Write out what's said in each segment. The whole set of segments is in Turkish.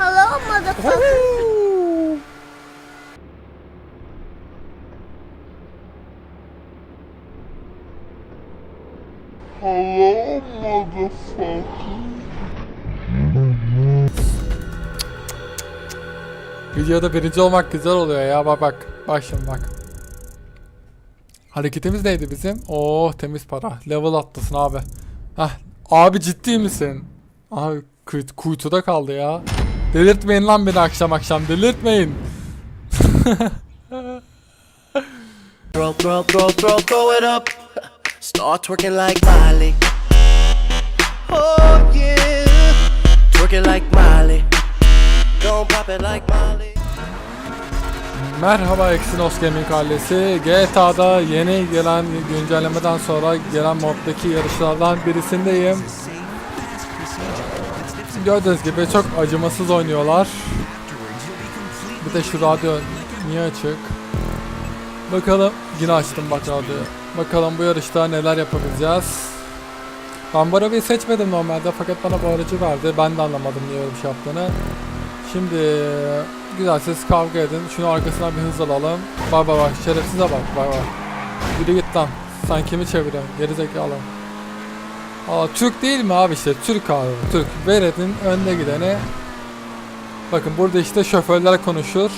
Hello motherfucker. Hello, motherfucker. Videoda birinci olmak güzel oluyor ya bak bak. Bak şimdi bak. Hareketimiz neydi bizim? Oh temiz para. Level atlasın abi. Hah. Abi ciddi misin? Abi kuyt kuytuda kaldı ya. Delirtmeyin lan beni akşam akşam delirtmeyin. Throw, throw, throw, throw, throw it up. Start twerking like Miley. Oh yeah. Twerking like Miley. Don't pop it like Miley. Merhaba Exynos Gaming ailesi. GTA'da yeni gelen güncellemeden sonra gelen moddaki yarışlardan birisindeyim. Gördüğünüz gibi çok acımasız oynuyorlar. Bir de şu radyo niye açık? Bakalım yine açtım bak radyoyu. Bakalım bu yarışta neler yapabileceğiz. Ben bu arabayı seçmedim normalde fakat bana bu aracı verdi. Ben de anlamadım niye öyle bir şey yaptığını. Şimdi güzel siz kavga edin. Şunu arkasından bir hız alalım. Bak bak bak şerefsize bak bak bak. Yürü git lan. Sen kimi çeviriyorsun? Geri zekalı. Aa Türk değil mi abi işte? Türk abi. Türk. Vered'in önde gideni. Bakın burada işte şoförler konuşur.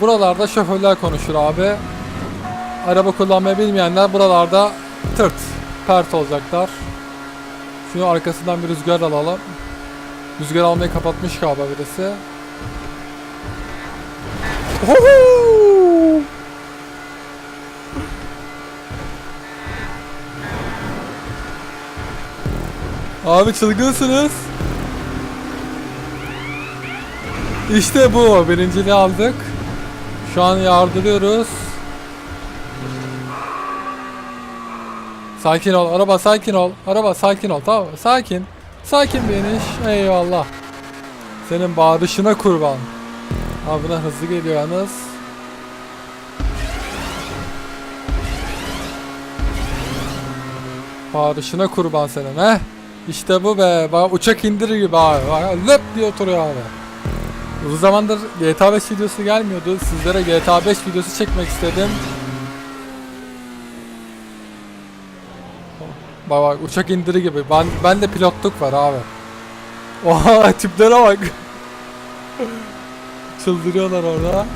Buralarda şoförler konuşur abi. Araba kullanmayı bilmeyenler buralarda tırt. Pert olacaklar. Şunu arkasından bir rüzgar alalım. Rüzgar almayı kapatmış galiba birisi. Oho! Abi çılgınsınız. İşte bu. Birinciliği aldık. Şu an yardırıyoruz. Sakin ol. Araba sakin ol. Araba sakin ol. Tamam? Sakin. Sakin bir iniş. Eyvallah. Senin bağırışına kurban. Abi buna hızlı geliyor yalnız. Bağırışına kurban senin he. İşte bu be. Bak uçak indirir gibi abi. Bak, löp diye oturuyor abi. Uzun zamandır GTA 5 videosu gelmiyordu. Sizlere GTA 5 videosu çekmek istedim. Bak bak uçak indiri gibi. Ben ben de pilotluk var abi. Oha tiplere bak. Çıldırıyorlar orada.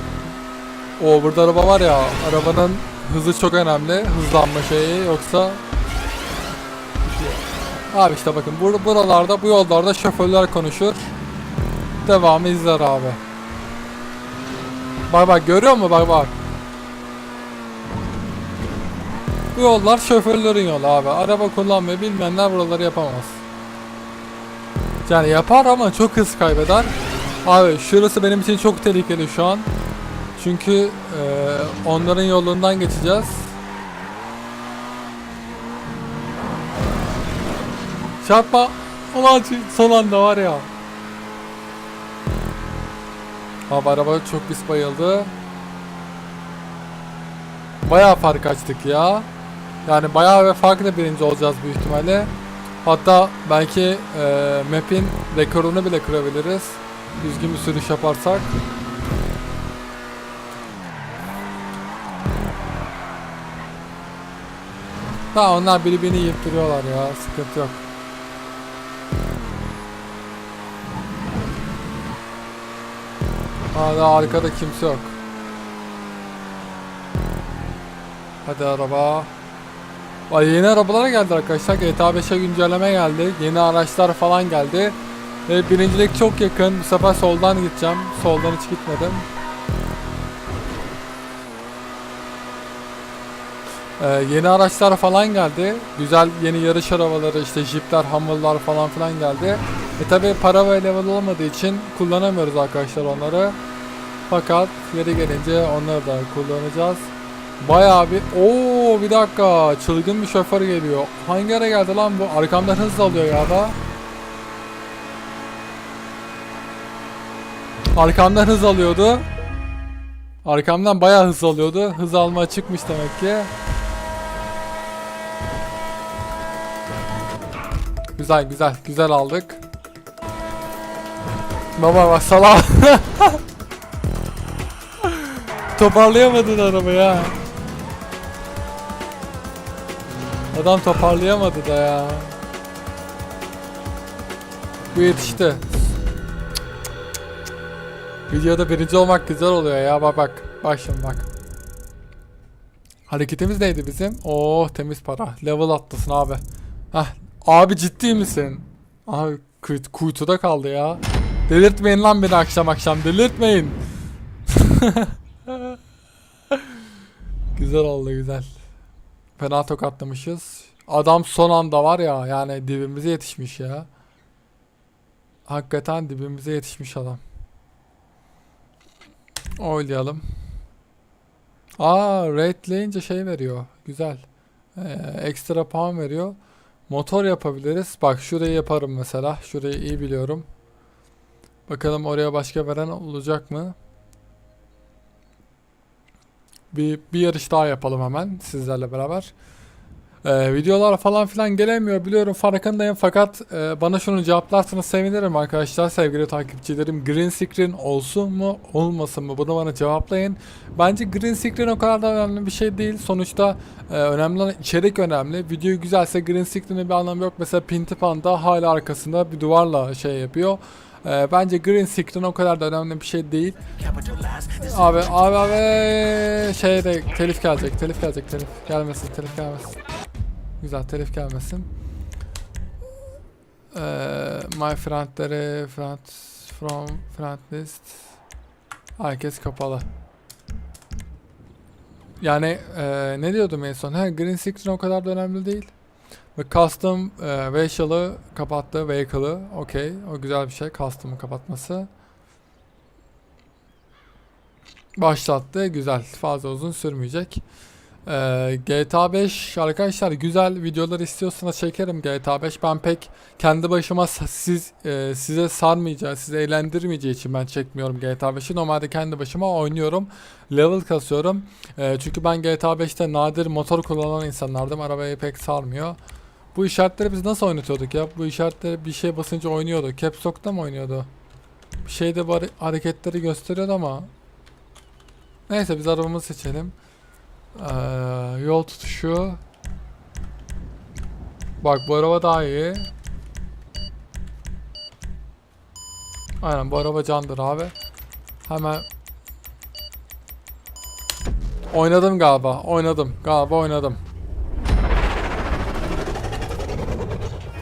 O burada araba var ya. Arabanın hızı çok önemli. Hızlanma şeyi yoksa Abi işte bakın bur buralarda bu yollarda şoförler konuşur. Devamı izler abi. Bak bak görüyor musun bak bak. Bu yollar şoförlerin yolu abi. Araba kullanmayı bilmeyenler buraları yapamaz. Yani yapar ama çok hız kaybeder. Abi şurası benim için çok tehlikeli şu an. Çünkü eee, onların yolundan geçeceğiz. Çarpma. Ulan son anda var ya. Abi araba çok pis bayıldı. Bayağı fark açtık ya. Yani bayağı ve farklı birinci olacağız büyük ihtimalle. Hatta belki e, map'in rekorunu bile kırabiliriz. Düzgün bir sürüş yaparsak. Ha onlar birbirini yiyip ya. Sıkıntı yok. Hala arkada kimse yok. Hadi araba. Ay yeni arabalara geldi arkadaşlar. GTA 5'e güncelleme geldi. Yeni araçlar falan geldi. Ve birincilik çok yakın. Bu sefer soldan gideceğim. Soldan hiç gitmedim. Ee, yeni araçlar falan geldi. Güzel yeni yarış arabaları işte jipler, hamurlar falan filan geldi. E tabi para ve level olmadığı için kullanamıyoruz arkadaşlar onları. Fakat yeri gelince onları da kullanacağız. Bayağı bir Oo bir dakika çılgın bir şoför geliyor. Hangi ara geldi lan bu? Arkamdan hız alıyor galiba. Arkamdan hız alıyordu. Arkamdan bayağı hız alıyordu. Hız alma çıkmış demek ki. Güzel güzel güzel aldık. Baba bak salak. Toparlayamadın arabayı ha. Adam toparlayamadı da ya. Bu yetişti. Videoda birinci olmak güzel oluyor ya bak bak. Bak bak. Hareketimiz neydi bizim? Oh temiz para. Level atlasın abi. Heh. Abi ciddi misin? Abi kuyt kuytuda kaldı ya. Delirtmeyin lan beni akşam akşam. Delirtmeyin. güzel oldu güzel. Fena tokatlamışız. Adam son anda var ya yani dibimize yetişmiş ya. Hakikaten dibimize yetişmiş adam. Oynayalım. Aa raidleyince şey veriyor. Güzel. Ee, ekstra puan veriyor. Motor yapabiliriz. Bak şurayı yaparım mesela. Şurayı iyi biliyorum. Bakalım oraya başka veren olacak mı? Bir, bir yarış daha yapalım hemen sizlerle beraber. Ee, videolar falan filan gelemiyor biliyorum farkındayım. Fakat e, bana şunu cevaplarsanız sevinirim arkadaşlar sevgili takipçilerim. Green screen olsun mu olmasın mı? Bunu bana cevaplayın. Bence green screen o kadar da önemli bir şey değil. Sonuçta e, önemli içerik önemli. Video güzelse green screen'in bir anlamı yok. Mesela Pinti Panda hala arkasında bir duvarla şey yapıyor E, bence green screen o kadar da önemli bir şey değil abi abi abi şeyde telif gelecek telif gelecek telif gelmesin telif gelmesin Güzel telif gelmesin. Ee, my friendleri friend from friend list herkes kapalı. Yani e, ne diyordum en son? Ha, green screen o kadar da önemli değil. Ve custom e, vehicle'ı kapattı. Vehicle'ı. Okey. O güzel bir şey. Custom'ı kapatması. Başlattı. Güzel. Fazla uzun sürmeyecek. Ee, GTA 5 arkadaşlar güzel videolar istiyorsanız çekerim GTA 5. Ben pek kendi başıma siz e, size sarmayacağı, sizi eğlendirmeyeceği için ben çekmiyorum GTA 5'i. Normalde kendi başıma oynuyorum. Level kasıyorum. E, çünkü ben GTA 5'te nadir motor kullanan insanlardım. Arabayı pek sarmıyor. Bu işaretleri biz nasıl oynatıyorduk ya? Bu işaretleri bir şey basınca oynuyordu. Caps Lock'ta mı oynuyordu? Bir şeyde bu hare- hareketleri gösteriyordu ama. Neyse biz arabamızı seçelim. Ee, yol tutuşu. Bak bu araba daha iyi. Aynen bu araba candır abi. Hemen Oynadım galiba. Oynadım. Galiba oynadım.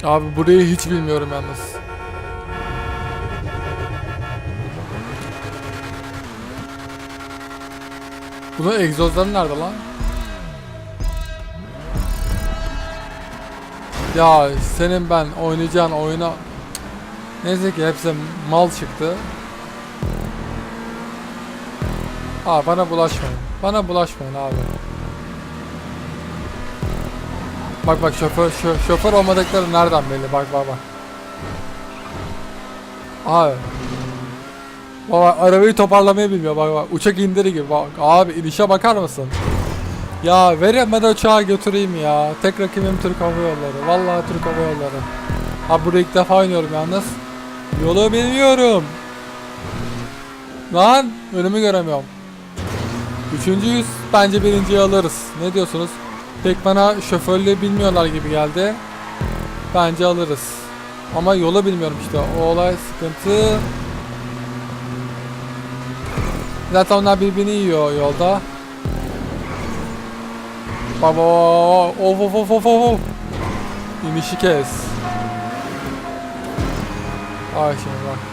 Abi burayı hiç bilmiyorum yalnız. Bunun egzozları nerede lan? Ya senin ben oynayacağın oyuna Neyse ki hepsi mal çıktı. Aa bana bulaşmayın. Bana bulaşmayın abi. Bak bak şoför şö, şoför olmadıkları nereden belli bak bak bak. Abi. Baba arabayı toparlamayı bilmiyor bak bak uçak indiri gibi bak abi inişe bakar mısın? Ya veremeden uçağa götüreyim ya. Tek rakibim Türk Hava Yolları. Vallahi Türk Hava Yolları. Abi burada ilk defa oynuyorum yalnız. Yolu bilmiyorum. Lan önümü göremiyorum. Üçüncüyüz. Bence birinciyi alırız. Ne diyorsunuz? Pek bana şoförlüğü bilmiyorlar gibi geldi. Bence alırız. Ama yolu bilmiyorum işte. O olay sıkıntı. Zaten onlar birbirini yiyor yolda. Baba of of of of of. İnişi kes. Ay şimdi bak.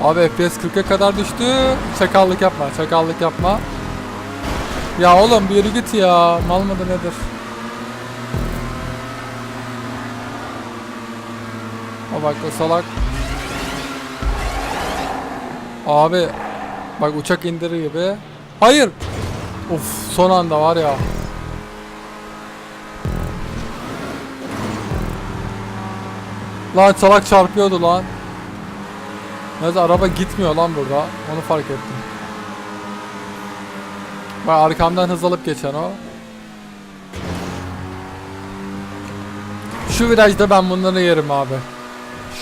Abi FPS 40'a kadar düştü. Çakallık yapma, çakallık yapma. Ya oğlum bir yürü git ya. Mal mıdır nedir? O bak o salak. Abi bak uçak indirir gibi. Hayır. Of son anda var ya. Lan salak çarpıyordu lan. Neyse araba gitmiyor lan burada. Onu fark ettim. Bak arkamdan hız alıp geçen o. Şu virajda ben bunları yerim abi.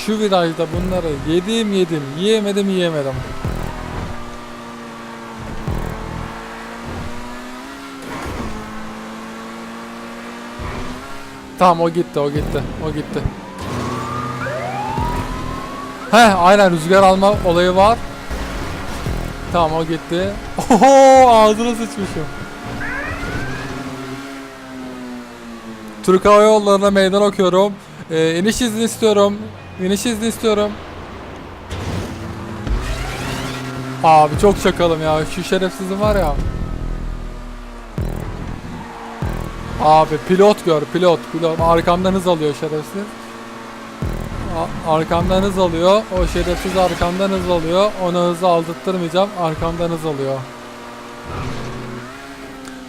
Şu virajda bunları yedim yedim. Yiyemedim yiyemedim. Tamam o gitti o gitti o gitti. Heh aynen rüzgar alma olayı var. Tamam o gitti. Oho ağzına sıçmışım. Türk Hava Yolları'na meydan okuyorum. Ee, iniş izni istiyorum. İniş izni istiyorum. Abi çok çakalım ya. Şu şerefsizim var ya. Abi pilot gör pilot pilot. Arkamdan hız alıyor şerefsiz. Arkamdan hız alıyor. O şerefsiz arkamdan hız alıyor. Ona hızı aldırtmayacağım. Arkamdan hız alıyor.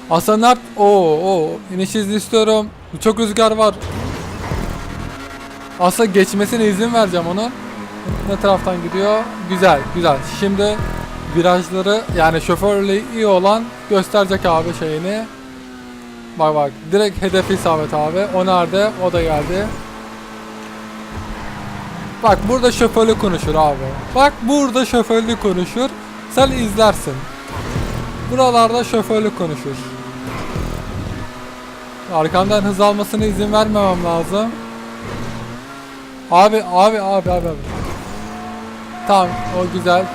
Hasan Art. Oo, oo. İniş izni istiyorum. Çok rüzgar var. Aslında geçmesine izin vereceğim onun. Ne taraftan gidiyor? Güzel, güzel. Şimdi virajları yani şoförle iyi olan gösterecek abi şeyini. Bak bak direkt hedefi isabet abi. O nerede? O da geldi. Bak burada şoförlü konuşur abi. Bak burada şoförlü konuşur. Sen izlersin. Buralarda şoförlü konuşur. Arkamdan hız almasına izin vermemem lazım. Abi abi abi abi abi. Tamam o güzel.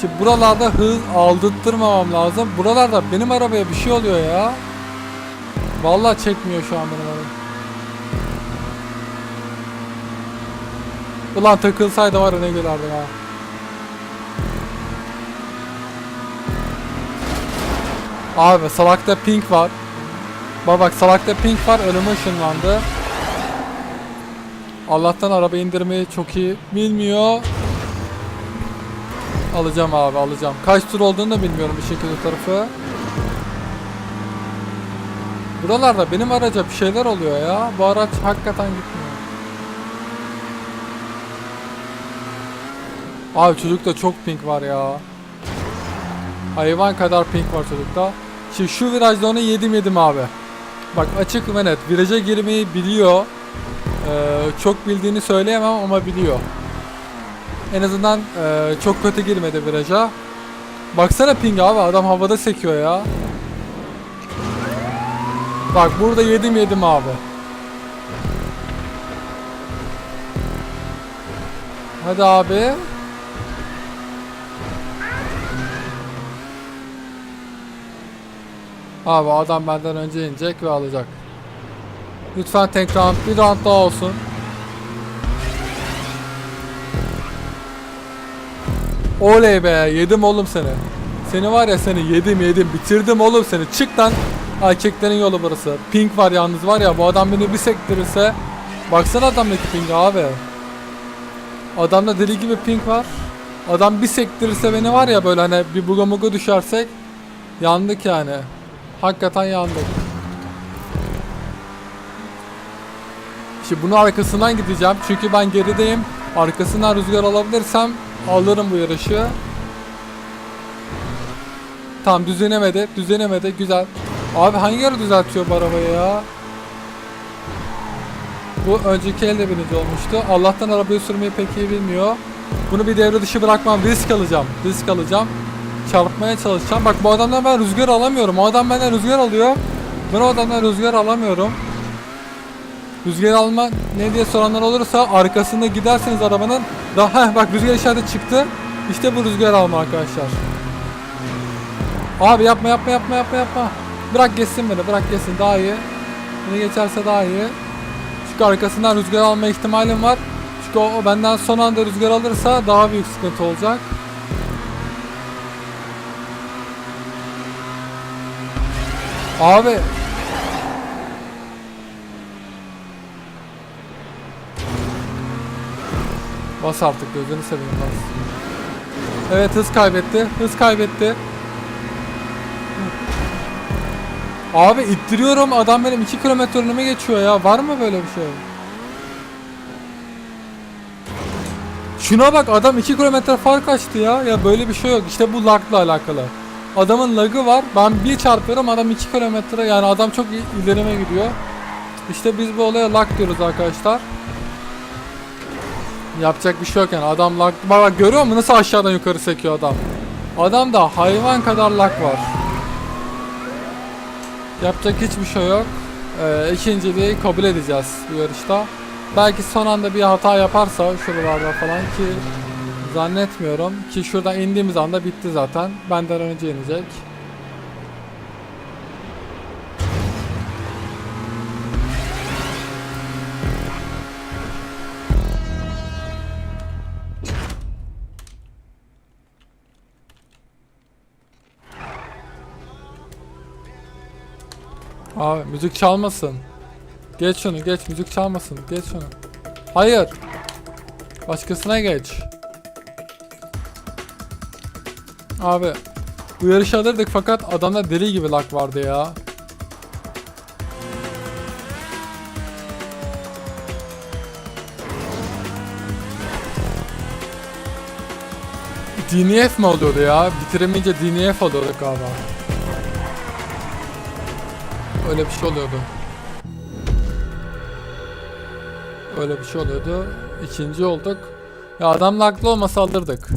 Şimdi buralarda hız aldırtmamam lazım. Buralarda benim arabaya bir şey oluyor ya. Vallahi çekmiyor şu an benim araba. Ulan takılsaydı var ne gülerdim ha. Abi salakta pink var. Bak bak salakta pink var önüme ışınlandı. Allah'tan araba indirmeyi çok iyi bilmiyor. Alacağım abi alacağım. Kaç tur olduğunu da bilmiyorum bir şekilde tarafı. Buralarda benim araca bir şeyler oluyor ya. Bu araç hakikaten gitmiyor. Abi çocukta çok pink var ya. Hayvan kadar pink var çocukta. Şimdi şu virajda onu yedim yedim abi. Bak açık ve net. Viraja girmeyi biliyor. Ee, çok bildiğini söyleyemem ama biliyor. En azından e, çok kötü girmedi viraja. Baksana ping abi adam havada sekiyor ya. Bak burada yedim yedim abi. Hadi abi. Abi adam benden önce inecek ve alacak. Lütfen tek round bir round daha olsun. Oley be yedim oğlum seni. Seni var ya seni yedim yedim bitirdim oğlum seni. Çık lan. Erkeklerin yolu burası. Pink var yalnız var ya bu adam beni bir sektirirse. Baksana adamdaki pink abi. Adamda deli gibi pink var. Adam bir sektirirse beni var ya böyle hani bir buga düşersek. Yandık yani. Hakikaten yandık. Şimdi bunun arkasından gideceğim. Çünkü ben gerideyim. Arkasından rüzgar alabilirsem alırım bu yarışı. Tamam düzenemedi. Düzenemedi. Güzel. Abi hangi ara düzeltiyor bu arabayı ya? Bu önceki elde birinci olmuştu. Allah'tan arabayı sürmeyi pek iyi bilmiyor. Bunu bir devre dışı bırakmam. Risk alacağım. Risk alacağım. Çarpmaya çalışacağım. Bak bu adamdan ben rüzgar alamıyorum. O adam benden rüzgar alıyor. Ben o adamdan rüzgar alamıyorum. Rüzgar alma ne diye soranlar olursa arkasında giderseniz arabanın daha heh, bak rüzgar işareti çıktı. İşte bu rüzgar alma arkadaşlar. Abi yapma yapma yapma yapma yapma. Bırak geçsin beni bırak geçsin daha iyi. Beni geçerse daha iyi. Çünkü arkasından rüzgar alma ihtimalim var. Çünkü o, o benden son anda rüzgar alırsa daha büyük sıkıntı olacak. Abi Bas artık gözünü seveyim bas. Evet hız kaybetti. Hız kaybetti. Abi ittiriyorum adam benim 2 kilometre önüme geçiyor ya. Var mı böyle bir şey? Şuna bak adam 2 kilometre fark açtı ya. Ya böyle bir şey yok. İşte bu lagla alakalı. Adamın lagı var. Ben bir çarpıyorum adam 2 kilometre yani adam çok ilerime gidiyor. İşte biz bu olaya lak diyoruz arkadaşlar. Yapacak bir şey yok yani adam lak... Bak, bak görüyor musun nasıl aşağıdan yukarı sekiyor adam. Adamda hayvan kadar lak var. Yapacak hiçbir şey yok. Ee, ikinciliği kabul edeceğiz bu yarışta. Belki son anda bir hata yaparsa şuralarda falan ki zannetmiyorum ki şuradan indiğimiz anda bitti zaten. Benden önce inecek. Abi müzik çalmasın. Geç şunu geç müzik çalmasın. Geç şunu. Hayır. Başkasına geç. Abi bu yarışı alırdık fakat adamda deli gibi lak vardı ya. DNF mi oluyordu ya? Bitiremeyince DNF oluyorduk galiba. Öyle bir şey oluyordu. Öyle bir şey oluyordu. İkinci olduk. Ya adam haklı olmasa alırdık.